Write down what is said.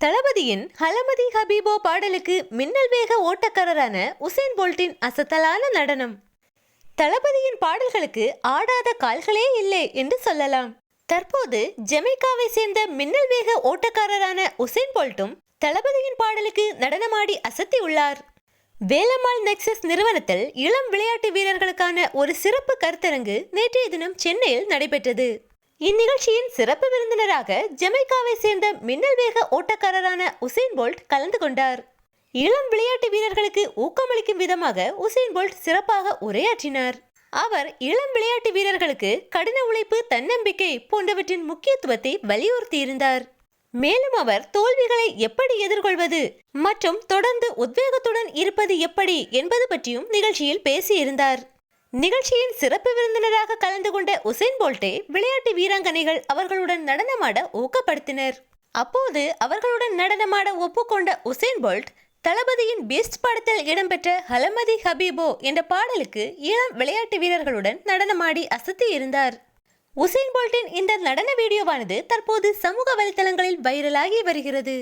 தளபதியின் ஹலமதி ஹபீபோ பாடலுக்கு மின்னல் வேக ஓட்டக்காரரான உசேன் போல்ட்டின் அசத்தலான நடனம். தளபதியின் பாடல்களுக்கு ஆடாத கால்களே இல்லை என்று சொல்லலாம். தற்போது ஜமைக்காவை சேர்ந்த மின்னல் வேக ஓட்டக்காரரான உசேன் போல்ட்டும் தளபதியின் பாடலுக்கு நடனமாடி அசத்தி உள்ளார். வேலம்மாள் நெக்ஸஸ் நிறுவனத்தில் இளம் விளையாட்டு வீரர்களுக்கான ஒரு சிறப்பு கருத்தரங்கு நேற்றைய தினம் சென்னையில் நடைபெற்றது. இந்நிகழ்ச்சியின் சிறப்பு விருந்தினராக ஜமைக்காவை சேர்ந்த மின்னல் வேக ஓட்டக்காரரான உசேன் போல்ட் கலந்து கொண்டார். இளம் விளையாட்டு வீரர்களுக்கு ஊக்கமளிக்கும் விதமாக உசேன் போல்ட் சிறப்பாக உரையாற்றினார். அவர் இளம் விளையாட்டு வீரர்களுக்கு கடின உழைப்பு தன்னம்பிக்கை போன்றவற்றின் முக்கியத்துவத்தை வலியுறுத்தியிருந்தார். மேலும் அவர் தோல்விகளை எப்படி எதிர்கொள்வது மற்றும் தொடர்ந்து உத்வேகத்துடன் இருப்பது எப்படி என்பது பற்றியும் நிகழ்ச்சியில் பேசியிருந்தார். நிகழ்ச்சியின் சிறப்பு விருந்தினராக கலந்து கொண்ட உசேன் போல்ட்டே விளையாட்டு வீராங்கனைகள் அவர்களுடன் நடனமாட ஊக்கப்படுத்தினர். அப்போது அவர்களுடன் நடனமாட ஒப்புக்கொண்ட உசேன் போல்ட் தளபதியின் பெஸ்ட் படத்தில் இடம்பெற்ற ஹலமதி ஹபீபோ என்ற பாடலுக்கு இளம் விளையாட்டு வீரர்களுடன் நடனமாடி அசத்தி இருந்தார். உசேன் போல்ட்டின் இந்த நடன வீடியோவானது தற்போது சமூக வலைதளங்களில் வைரலாகி வருகிறது.